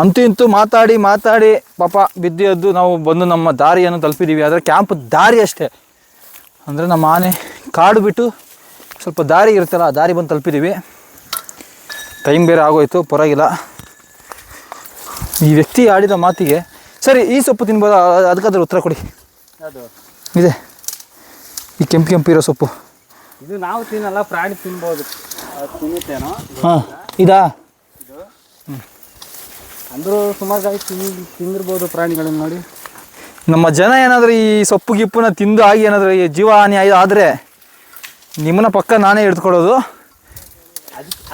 ಅಂತೂ ಇಂತೂ ಮಾತಾಡಿ ಮಾತಾಡಿ ಪಾಪ ಬಿದ್ದಿಯದ್ದು ನಾವು ಬಂದು ನಮ್ಮ ದಾರಿಯನ್ನು ತಲುಪಿದ್ದೀವಿ ಆದರೆ ಕ್ಯಾಂಪ್ ದಾರಿ ಅಷ್ಟೇ. ಅಂದರೆ ನಮ್ಮ ಆನೆ ಕಾಡು ಬಿಟ್ಟು ಸ್ವಲ್ಪ ದಾರಿ ಇರುತ್ತಲ್ಲ ಆ ದಾರಿ ಬಂದು ತಲುಪಿದ್ದೀವಿ ಟೈಮ್ ಬೇರೆ ಆಗೋಯ್ತು ಪರವಾಗಿಲ್ಲ. ಈ ವ್ಯಕ್ತಿ ಆಡಿದ ಮಾತಿಗೆ ಸರಿ ಈ ಸೊಪ್ಪು ತಿನ್ಬೋದಾ? ಅದಕ್ಕಾದ್ರೂ ಉತ್ತರ ಕೊಡಿ. ಇದೆ. ಈ ಕೆಂಪು ಕೆಂಪು ಇರೋ ಸೊಪ್ಪು. ಇದು ನಾವು ತಿನ್ನಲ್ಲ ಪ್ರಾಣಿ ತಿನ್ಬೋದು. ಅದು ತಿನ್ನುತ್ತೇನೋ? ಹಾಂ ಇದಾ? ಅಂದರೂ ಸುಮಾರು ತಿಂದು ತಿನ್ ತಿಂದಿರ್ಬೋದು ಪ್ರಾಣಿಗಳನ್ನ ನೋಡಿ. ನಮ್ಮ ಜನ ಏನಾದರೂ ಈ ಸೊಪ್ಪು ಗಿಪ್ಪುನ ತಿಂದು ಆಗಿ ಏನಾದರೂ ಈ ಜೀವ ಹಾನಿ ಆದರೆ ನಿಮ್ಮನ್ನ ಪಕ್ಕ ನಾನೇ ಹಿಡ್ಕೊಳ್ಳೋದು.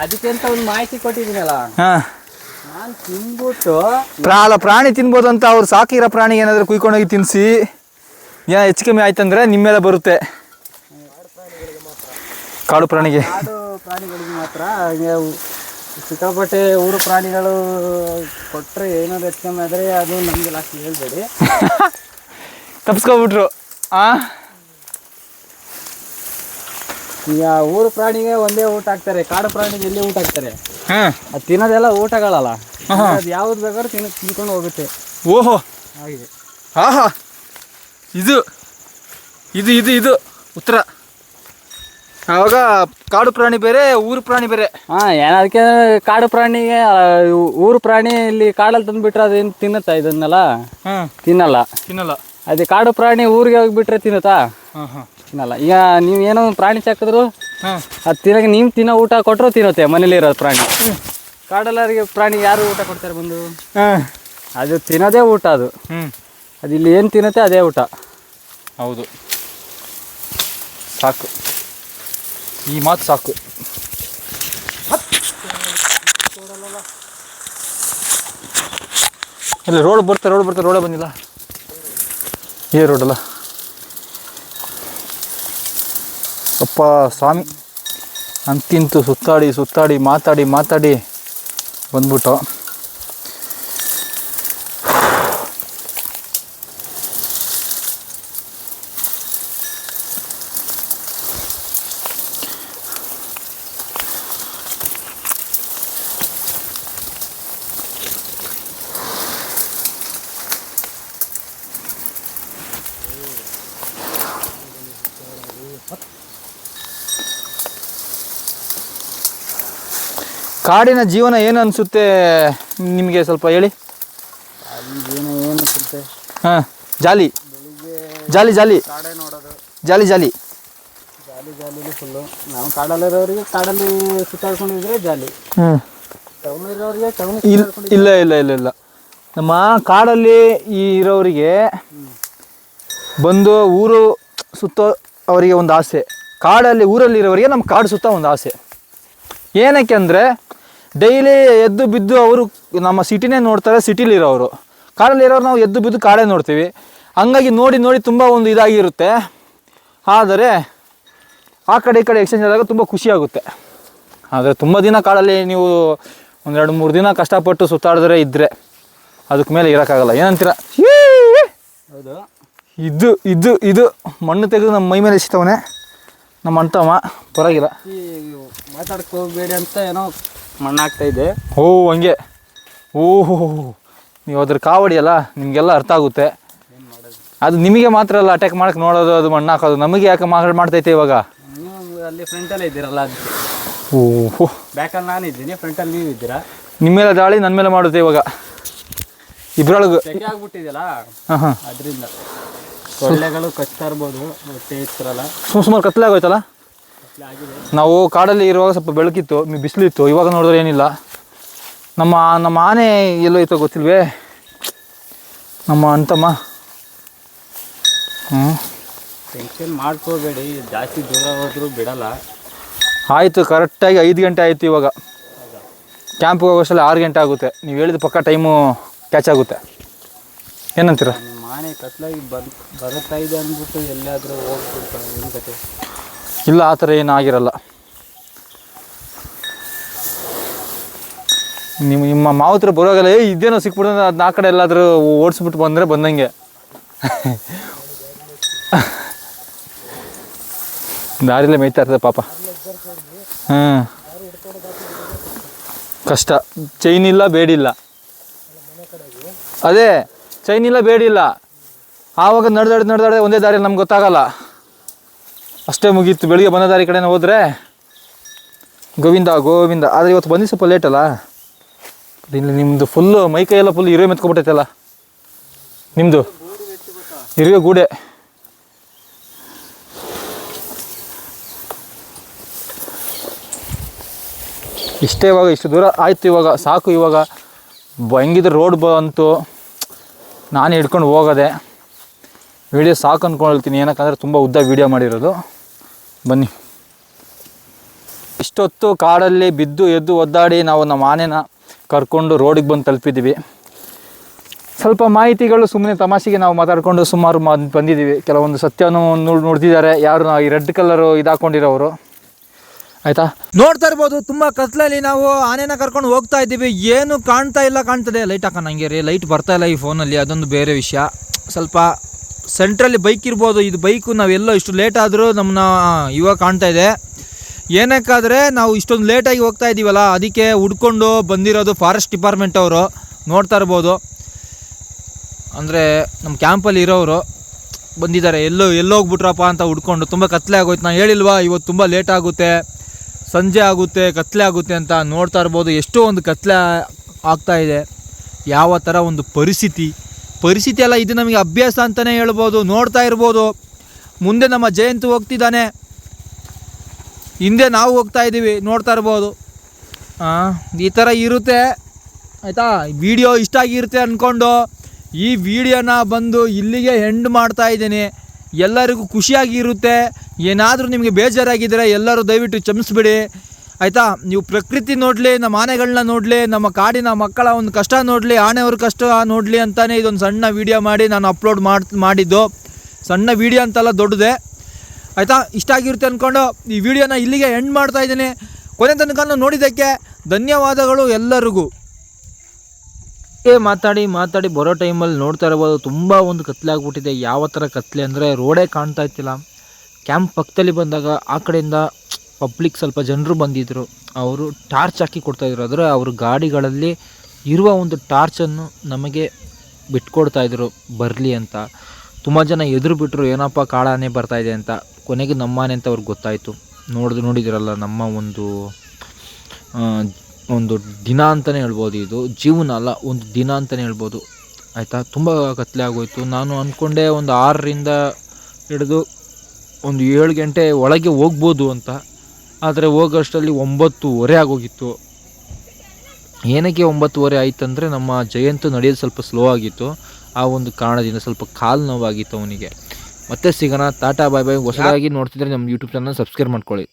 ಅದಕ್ಕೆ ಅಂತ ಒಂದು ಮಾಹಿತಿ ಕೊಟ್ಟಿದ್ದೀನಲ್ಲ. ಹಾಂ. ನಾನು ತಿನ್ಬಿಟ್ಟು ಅಲ್ಲ ಪ್ರಾಣಿ ತಿನ್ಬೋದು ಅಂತ ಅವ್ರು ಸಾಕಿರೋ ಪ್ರಾಣಿಗೆ ಏನಾದರೂ ಕುಯ್ಕೊಂಡೋಗಿ ತಿನ್ನಿಸಿ ಏನೋ ಹೆಚ್ಚು ಕಮ್ಮಿ ಆಯ್ತಂದ್ರೆ ನಿಮ್ಮ ಮೇಲೆ ಬರುತ್ತೆ. ಕಾಡು ಪ್ರಾಣಿಗೆ. ಕಾಡು ಪ್ರಾಣಿಗಳಿಗೆ ಮಾತ್ರ ಸಿಕ್ಕಾಪಟ್ಟೆ ಊರು ಪ್ರಾಣಿಗಳು ಕೊಟ್ಟರೆ ಏನಾದ್ರು ಹೆಚ್ಚು ಕಮ್ಮಿ ಆದರೆ ಅದು ನಮಗೆ ಲಾಸ್ಟ್ ಹೇಳ್ಬೇಡಿ. ತಪ್ಸ್ಕೊಬಿಟ್ರು. ಆ? ಈಗ ಊರು ಪ್ರಾಣಿಗೆ ಒಂದೇ ಊಟ ಹಾಕ್ತಾರೆ ಕಾಡು ಪ್ರಾಣಿಗೆ ಎಲ್ಲಿ ಊಟ ಹಾಕ್ತಾರೆ? ಹಾಂ. ಅದು ತಿನ್ನೋದೆಲ್ಲ ಊಟಗಳಲ್ಲ. ಅದು ಯಾವ್ದು ಬೇಕಾದ್ರೂ ತಿನ್ನ ತಿನ್ಕೊಂಡು ಹೋಗುತ್ತೆ. ಓಹೋ. ಹಾಗೆ. ಆಹಾ. ಇದು ಇದು ಇದು ಇದು. ಉತ್ತರ. ಅವಾಗ ಕಾಡು ಪ್ರಾಣಿ ಬೇರೆ ಊರು ಪ್ರಾಣಿ ಬೇರೆ. ಹಾ ಏನ ಅದಕ್ಕೆ ಕಾಡು ಪ್ರಾಣಿಗೆ ಆ, ಊರು ಪ್ರಾಣಿ ಇಲ್ಲಿ ಕಾಡಲ್ಲಿ ತಂದ್ಬಿಟ್ರೆ ಅದೇನು ತಿನ್ನುತ್ತಾ ಇದನ್ನೆಲ್ಲ? ಹಾಂ. ತಿನ್ನಲ್ಲ. ತಿನ್ನಲ್ಲ. ಅದೇ ಕಾಡು ಪ್ರಾಣಿ ಊರಿಗೆ ಹೋಗ್ಬಿಟ್ರೆ ತಿನ್ನುತ್ತಾ? ಹಾಂ ಹಾಂ. ತಿನ್ನಲ್ಲ. ಈಗ ನೀವು ಏನೋ ಒಂದು ಪ್ರಾಣಿ ಸಾಕಿದ್ರು ಹಾಂ. ಅದು ತಿನ್ನಕ್ಕೆ ನೀವು ತಿನ್ನೋ ಊಟ ಕೊಟ್ಟರು ತಿನ್ನುತ್ತೆ ಮನೇಲಿ ಇರೋದು ಪ್ರಾಣಿ. ಕಾಡಲ್ಲರಿಗೆ ಪ್ರಾಣಿ ಯಾರು ಊಟ ಕೊಡ್ತಾರೆ ಬಂದು? ಹಾಂ. ಅದು ತಿನ್ನೋದೇ ಊಟ ಅದು. ಹ್ಞೂ ಅದು ಇಲ್ಲಿ ಏನು ತಿನ್ನುತ್ತೆ ಅದೇ ಊಟ. ಹೌದು. ಸಾಕು. ಈ ಮಾತು ಸಾಕು. ಇಲ್ಲ, ರೋಡ್ ಬರ್ತಾ ರೋಡ್ ಬರ್ತಾ, ರೋಡೇ ಬಂದಿಲ್ಲ. ಏ ರೋಡಲ್ಲ. ಅಪ್ಪ, ಸ್ವಾಮಿ. ಅಂತಿಂತು ಸುತ್ತಾಡಿ ಸುತ್ತಾಡಿ, ಮಾತಾಡಿ ಮಾತಾಡಿ ಬಂದ್ಬಿಟ್ಟು. ಕಾಡಿನ ಜೀವನ ಏನು ಅನಿಸುತ್ತೆ? ನಿಮಗೆ ಸ್ವಲ್ಪ ಹೇಳಿ. ಜೀವನ ಏನು ಅನ್ಸುತ್ತೆ? ಹಾಂ ಜಾಲಿ. ಜಾಲಿ ಜಾಲಿ. ಕಾಡೇ ನೋಡೋದು. ಜಾಲಿ ಜಾಲಿ. ಜಾಲಿ ಜಾಲಿಲಿ ಫುಲ್ಲು ನಾವು ಕಾಡಲ್ಲಿರೋರಿಗೆ ಕಾಡಲ್ಲಿ ಸುತ್ತಾಡ್ಕೊಂಡಿದ್ರೆ ಜಾಲಿ. ಹ್ಞೂ ಟೌನಲ್ಲಿರೋರಿಗೆ ಟೌನ್ ಇಲ್ಲ ಇಲ್ಲ ಇಲ್ಲ ಇಲ್ಲ ಇಲ್ಲ. ನಮ್ಮ ಕಾಡಲ್ಲಿ ಈ ಇರೋರಿಗೆ ಬಂದು ಊರು ಸುತ್ತೋ ಅವರಿಗೆ ಒಂದು ಆಸೆ. ಕಾಡಲ್ಲಿ ಊರಲ್ಲಿ ಇರೋರಿಗೆ ನಮ್ಮ ಕಾಡು ಸುತ್ತ ಒಂದು ಆಸೆ. ಏನಕ್ಕೆ ಅಂದರೆ ಡೈಲಿ ಎದ್ದು ಬಿದ್ದು ಅವರು ನಮ್ಮ ಸಿಟಿನೇ ನೋಡ್ತಾರೆ ಸಿಟಿಲಿ ಇರೋರು ಕಾಡಲ್ಲಿ ಇರೋರು ನಾವು ಎದ್ದು ಬಿದ್ದು ಕಾಡೇ ನೋಡ್ತೀವಿ. ಹಂಗಾಗಿ ನೋಡಿ ನೋಡಿ ತುಂಬ ಒಂದು ಇದಾಗಿರುತ್ತೆ. ಆದರೆ ಆ ಕಡೆ ಈ ಕಡೆ ಎಕ್ಸ್ಚೇಂಜ್ ಆದಾಗ ತುಂಬ ಖುಷಿಯಾಗುತ್ತೆ ಆದರೆ ತುಂಬ ದಿನ ಕಾಡಲ್ಲಿ ನೀವು ಒಂದೆರಡು ಮೂರು ದಿನ ಕಷ್ಟಪಟ್ಟು ಸುತ್ತಾಡಿದ್ರೆ ಇದ್ದರೆ ಅದಕ್ಕೆ ಮೇಲೆ ಇರೋಕ್ಕಾಗಲ್ಲ. ಏನಂತೀರ! ಹೌದು. ಇದು ಇದು ಇದು. ಮಣ್ಣು ತೆಗೆದು ನಮ್ಮ ಮೈ ಮೇಲೆ ಎಸಿತವನೆ. ನಮ್ಮ ಅಂತವ ಪರವಾಗಿಲ್ಲ. ಮಾತಾಡ್ಕೋಬೇಡಿ ಮಾತಾಡಕ್ಕೆ ಹೋಗಬೇಡಿ ಅಂತ ಏನೋ ಮಣ್ಣಾಗ್ತಾ ಇದೆ. ಓ ಹಂಗೆ. ಓಹೋ ನೀವು ಅದ್ರ ಕಾವಡಿಯಲ್ಲ ನಿಮಗೆಲ್ಲ ಅರ್ಥ ಆಗುತ್ತೆ. ಅದು ನಿಮಗೆ ಮಾತ್ರ ಅಲ್ಲ ಅಟ್ಯಾಕ್ ಮಾಡಕ್ಕೆ ನೋಡೋದು ಅದು ಮಣ್ಣು ಹಾಕೋದು ನಮಗೆ ಯಾಕೆ ಮಾಡ್ ಮಾಡ್ತೈತೆ ಇವಾಗ? ಅಲ್ಲಿ ಫ್ರಂಟಲ್ಲೇ ಇದ್ದೀರಲ್ಲ ಅದು. ಓಹೋ ಬ್ಯಾಕಲ್ಲಿ ನಾನು ಇದ್ದೀನಿ ಫ್ರಂಟಲ್ಲಿ ನೀವು ಇದ್ದೀರಾ? ನಿಮ್ಮ ಮೇಲೆ ದಾಳಿ ನನ್ನ ಮೇಲೆ ಮಾಡುತ್ತೆ ಇವಾಗ. ಇಬ್ರೊಳಗೆ ಸೆಕೆ ಆಗ್ಬಿಟ್ಟಿದೆಯಲ್ಲ? ಹಾಂ ಹಾಂ. ಅದರಿಂದ. ಸೊಳ್ಳೆಗಳು ಕಚ್ತಾ ಇರ್ಬೋದು ಹೊಟ್ಟೆ ಇರ್ತಾರಲ್ಲ ಸುಮ್ ಸುಮಾರು ನಾವು ಕಾಡಲ್ಲಿ ಇರುವಾಗ ಸ್ವಲ್ಪ ಬೆಳಕಿತ್ತು ಬಿಸ್ಲಿತ್ತು ಬಿಸಿಲಿತ್ತು ಇವಾಗ ನೋಡಿದ್ರೆ ಏನಿಲ್ಲ. ನಮ್ಮ ನಮ್ಮ ಆನೆ ಎಲ್ಲೋಯ್ತೋ ಗೊತ್ತಿಲ್ವೇ? ನಮ್ಮ ಅಂತಮ್ಮ. ಹ್ಞೂ ಟೆನ್ಷನ್ ಮಾಡ್ಕೋಬೇಡಿ ಜಾಸ್ತಿ ದೂರ ಹೋದರೂ ಬಿಡಲ್ಲ. ಆಯಿತು ಕರೆಕ್ಟಾಗಿ ಐದು ಗಂಟೆ ಆಯಿತು ಇವಾಗ. ಕ್ಯಾಂಪ್ಗೆ ಹೋಗೋಷ್ಟರಲ್ಲಿ ಆರು ಗಂಟೆ ಆಗುತ್ತೆ. ನೀವು ಹೇಳಿದ ಪಕ್ಕ ಟೈಮು ಕ್ಯಾಚ್ ಆಗುತ್ತೆ. ಏನಂತೀರ? ಮಾನೆ ಆನೆ ಕತ್ಲಾಗಿ ಬರ್ ಬರುತ್ತಾ ಇದೆ ಅಂದ್ಬಿಟ್ಟು ಎಲ್ಲಾದರೂ ಹೋಗ್ಬಿಡ್ತಾರೆ ಏನು ಕತೆ? ಇಲ್ಲ, ಆ ಥರ ಏನೂ ಆಗಿರಲ್ಲ ನಿಮ್ಮ ನಿಮ್ಮ ಮಾವತ್ರ ಬರೋಗಲ್ಲ ಏ ಇದೇನೋ ಸಿಕ್ಬಿಡು ಅದನ್ನ ಆ ಕಡೆ ಎಲ್ಲಾದರೂ ಓಡಿಸ್ಬಿಟ್ಟು ಬಂದರೆ ಬಂದಂಗೆ. ದಾರಿಲೇ ಮೇಯ್ತಾ ಇರ್ತದೆ ಪಾಪ. ಹಾಂ. ಕಷ್ಟ. ಚೈನ್ ಇಲ್ಲ ಬೇಡಿಲ್ಲ ಅದೇ, ಚೈನ್ ಇಲ್ಲ ಬೇಡಿಲ್ಲ ಆವಾಗ ನಡೆದಾಡಿ ನಡೆದಾಡಿ ಒಂದೇ ದಾರಿಯಲ್ಲಿ ನಮ್ಗೆ ಗೊತ್ತಾಗಲ್ಲ. ಅಷ್ಟೇ ಮುಗೀತು. ಬೆಳಿಗ್ಗೆ ಬಂದ ದಾರಿ ಕಡೆನೇ ಹೋದ್ರೆ? ಗೋವಿಂದ ಗೋವಿಂದ. ಆದರೆ ಇವತ್ತು ಬಂದು ಸ್ವಲ್ಪ ಲೇಟ್ ಅಲ್ಲ? ಇಲ್ಲಿ ನಿಮ್ಮದು ಫುಲ್ಲು ಮೈ ಎಲ್ಲ ಫುಲ್ ಇರುವೆ ಮೆತ್ಕೊಬಿಟ್ಟೈತಲ್ಲ? ನಿಮ್ಮದು ಇರುವೆ ಗೂಡೆ. ಇಷ್ಟೇ ಇವಾಗ, ಇಷ್ಟು ದೂರ ಆಯಿತು ಇವಾಗ. ಸಾಕು ಇವಾಗ. ಹೆಂಗಿದ್ರೆ ರೋಡ್ ಬಂತು. ನಾನು ಹಿಡ್ಕೊಂಡು ಹೋಗೋದೆ. ವಿಡಿಯೋ ಸಾಕು ಅಂದ್ಕೊಳ್ತೀನಿ ಏನಕ್ಕಂದ್ರೆ ತುಂಬ ಉದ್ದ ವಿಡಿಯೋ ಮಾಡಿರೋದು. ಬನ್ನಿ. ಇಷ್ಟೊತ್ತು ಕಾಡಲ್ಲಿ ಬಿದ್ದು ಎದ್ದು ಒದ್ದಾಡಿ ನಾವು ನಮ್ಮ ಆನೆನ ಕರ್ಕೊಂಡು ರೋಡಿಗೆ ಬಂದು ತಲುಪಿದ್ದೀವಿ. ಸ್ವಲ್ಪ ಮಾಹಿತಿಗಳು ಸುಮ್ಮನೆ ತಮಾಷೆಗೆ ನಾವು ಮಾತಾಡಿಕೊಂಡು ಸುಮಾರು ಬಂದಿದ್ದೀವಿ. ಕೆಲವೊಂದು ಸತ್ಯನೂ ನೋಡಿ ನೋಡ್ತಿದ್ದಾರೆ. ಯಾರು ಈ ರೆಡ್ ಕಲರು ಇದಾಕೊಂಡಿರೋರು. ಆಯ್ತಾ? ನೋಡ್ತಾ ಇರ್ಬೋದು. ತುಂಬ ಕತ್ಲಲ್ಲಿ ನಾವು ಆನೆನ ಕರ್ಕೊಂಡು ಹೋಗ್ತಾ ಇದ್ದೀವಿ. ಏನು ಕಾಣ್ತಾ ಇಲ್ಲ ಕಾಣ್ತದೆ ಲೈಟ್ ಹಾಕೋಣ ಹಂಗೆ ರೀ. ಲೈಟ್ ಬರ್ತಾ ಇಲ್ಲ ಈ ಫೋನಲ್ಲಿ. ಅದೊಂದು ಬೇರೆ ವಿಷಯ. ಸ್ವಲ್ಪ ಸೆಂಟ್ರಲ್ಲಿ ಬೈಕ್ ಇರ್ಬೋದು, ಇದು ಬೈಕು ನಾವೆಲ್ಲೋ ಇಷ್ಟು ಲೇಟ್ ಆದರೂ ನಮ್ಮನ್ನ ಇವಾಗ ಕಾಣ್ತಾ ಇದೆ. ಏನಕ್ಕಾದರೆ ನಾವು ಇಷ್ಟೊಂದು ಲೇಟಾಗಿ ಹೋಗ್ತಾ ಇದ್ದೀವಲ್ಲ ಅದಕ್ಕೆ ಹುಡ್ಕೊಂಡು ಬಂದಿರೋದು ಫಾರೆಸ್ಟ್ ಡಿಪಾರ್ಟ್ಮೆಂಟ್ ಅವರು. ನೋಡ್ತಾ ಇರ್ಬೋದು. ಅಂದರೆ ನಮ್ಮ ಕ್ಯಾಂಪಲ್ಲಿ ಇರೋರು ಬಂದಿದ್ದಾರೆ, ಎಲ್ಲೋ ಎಲ್ಲೋಗ್ಬಿಟ್ರಪ್ಪ ಅಂತ ಹುಡ್ಕೊಂಡು, ತುಂಬ ಕತ್ಲೆ ಆಗೋಯ್ತು. ನಾನು ಹೇಳಿಲ್ವಾ, ಇವತ್ತು ತುಂಬ ಲೇಟ್ ಆಗುತ್ತೆ, ಸಂಜೆ ಆಗುತ್ತೆ, ಕತ್ಲೆ ಆಗುತ್ತೆ ಅಂತ ನೋಡ್ತಾ ಇರ್ಬೋದು. ಎಷ್ಟೋ ಒಂದು ಕತ್ಲೆ ಆಗ್ತಾ ಇದೆ. ಯಾವ ಥರ ಒಂದು ಪರಿಸ್ಥಿತಿ. ಪರಿಸ್ಥಿತಿ ಅಲ್ಲ ಇದು ನಮಗೆ ಅಭ್ಯಾಸ ಅಂತಲೇ ಹೇಳ್ಬೋದು, ನೋಡ್ತಾ ಇರ್ಬೋದು. ಮುಂದೆ ನಮ್ಮ ಜಯಂತಿ ಹೋಗ್ತಿದ್ದಾನೆ. ಹಿಂದೆ ನಾವು ಹೋಗ್ತಾ ಇದ್ದೀವಿ, ನೋಡ್ತಾ ಇರ್ಬೋದು. ಈ ಥರ ಇರುತ್ತೆ. ಆಯಿತಾ? ವಿಡಿಯೋ ಇಷ್ಟ ಆಗಿರುತ್ತೆ ಅಂದ್ಕೊಂಡು ಈ ವಿಡಿಯೋನ ಬಂದು ಇಲ್ಲಿಗೆ ಎಂಡ್ ಮಾಡ್ತಾ ಇದ್ದೀನಿ. ಎಲ್ಲರಿಗೂ ಖುಷಿಯಾಗಿರುತ್ತೆ ಏನಾದರೂ ನಿಮಗೆ ಬೇಜಾರಾಗಿದ್ದರೆ ಎಲ್ಲರೂ ದಯವಿಟ್ಟು ಕ್ಷಮಿಸ್ಬಿಡಿ. ಆಯಿತಾ? ನೀವು ಪ್ರಕೃತಿ ನೋಡಲಿ, ನಮ್ಮ ಆನೆಗಳನ್ನ ನೋಡಲಿ, ನಮ್ಮ ಕಾಡಿನ ಮಕ್ಕಳ ಒಂದು ಕಷ್ಟ ನೋಡಲಿ, ಆನೆಯವ್ರ ಕಷ್ಟ ನೋಡಲಿ ಅಂತಲೇ ಇದೊಂದು ಸಣ್ಣ ವಿಡಿಯೋ ಮಾಡಿ ನಾನು ಅಪ್ಲೋಡ್ ಮಾಡಿ, ಮಾಡಿದ್ದು. ಸಣ್ಣ ವಿಡಿಯೋ ಅಂತಲ್ಲ ದೊಡ್ಡದೆ. ಆಯಿತಾ? ಇಷ್ಟ ಆಗಿರುತ್ತೆ ಅಂದ್ಕೊಂಡು ಈ ವಿಡಿಯೋನ ಇಲ್ಲಿಗೆ ಎಂಡ್ ಮಾಡ್ತಾ ಇದ್ದೀನಿ. ಕೊನೆ ತನಕ ನೋಡಿದ್ದಕ್ಕೆ ಧನ್ಯವಾದಗಳು ಎಲ್ಲರಿಗೂ. ಏ, ಮಾತಾಡಿ ಮಾತಾಡಿ, ಬರೋ ಟೈಮಲ್ಲಿ ನೋಡ್ತಾ ಇರ್ಬೋದು. ತುಂಬ ಒಂದು ಕತ್ಲೆ ಆಗ್ಬಿಟ್ಟಿದೆ. ಯಾವ ಥರ ಕತ್ಲೆ ಅಂದರೆ ರೋಡೇ ಕಾಣ್ತಾ ಇತ್ತಿಲ್ಲ. ಕ್ಯಾಂಪ್ ಪಕ್ಕದಲ್ಲಿ ಬಂದಾಗ ಆ ಕಡೆಯಿಂದ ಪಬ್ಲಿಕ್ ಸ್ವಲ್ಪ ಜನರು ಬಂದಿದ್ದರು ಅವರು ಟಾರ್ಚ್ ಹಾಕಿ ಕೊಡ್ತಾಯಿದ್ರು ಆದರೆ ಅವರು ಗಾಡಿಗಳಲ್ಲಿ ಇರುವ ಒಂದು ಟಾರ್ಚನ್ನು ನಮಗೆ ಬಿಟ್ಕೊಡ್ತಾಯಿದ್ರು ಬರಲಿ ಅಂತ. ತುಂಬ ಜನ ಎದುರು ಬಿಟ್ಟರು ಏನಪ್ಪ ಕಾಡಾನೆ ಬರ್ತಾಯಿದೆ ಅಂತ. ಕೊನೆಗೆ ನಮ್ಮನೆ ಅಂತ ಅವ್ರಿಗೆ ಗೊತ್ತಾಯಿತು. ನೋಡಿದ್ರು ನೋಡಿದಿರಲ್ಲ, ನಮ್ಮ ಒಂದು ಒಂದು ದಿನ ಅಂತಲೇ ಹೇಳ್ಬೋದು ಇದು. ಜೀವನ ಅಲ್ಲ, ಒಂದು ದಿನ ಅಂತಲೇ ಹೇಳ್ಬೋದು. ಆಯಿತಾ? ತುಂಬ ಕತ್ಲೆ ಆಗೋಯ್ತು. ನಾನು ಅಂದ್ಕೊಂಡೆ ಒಂದು ಆರರಿಂದ ಹಿಡಿದು ಒಂದು ಏಳು ಗಂಟೆ ಒಳಗೆ ಹೋಗ್ಬೋದು ಅಂತ. ಆದರೆ ಹೋಗೋಷ್ಟರಲ್ಲಿ ಒಂಬತ್ತುವರೆ ಆಗೋಗಿತ್ತು. ಏನಕ್ಕೆ ಒಂಬತ್ತುವರೆ ಆಯಿತಂದರೆ ನಮ್ಮ ಜಯಂತು ನಡೆಯೋದು ಸ್ವಲ್ಪ ಸ್ಲೋ ಆಗಿತ್ತು. ಆ ಒಂದು ಕಾರಣದಿಂದ ಸ್ವಲ್ಪ ಕಾಲು ನೋವಾಗಿತ್ತು ಅವನಿಗೆ. ಮತ್ತೆ ಸಿಗೋಣ, ಟಾಟಾ ಬಾಯ್ ಬಾಯ್ ಹೊಸದಾಗಿ ನೋಡ್ತಿದ್ರೆ ನಮ್ಮ ಯೂಟ್ಯೂಬ್ ಚಾನಲ್ ಸಬ್ಸ್ಕ್ರೈಬ್ ಮಾಡ್ಕೊಳ್ಳಿ.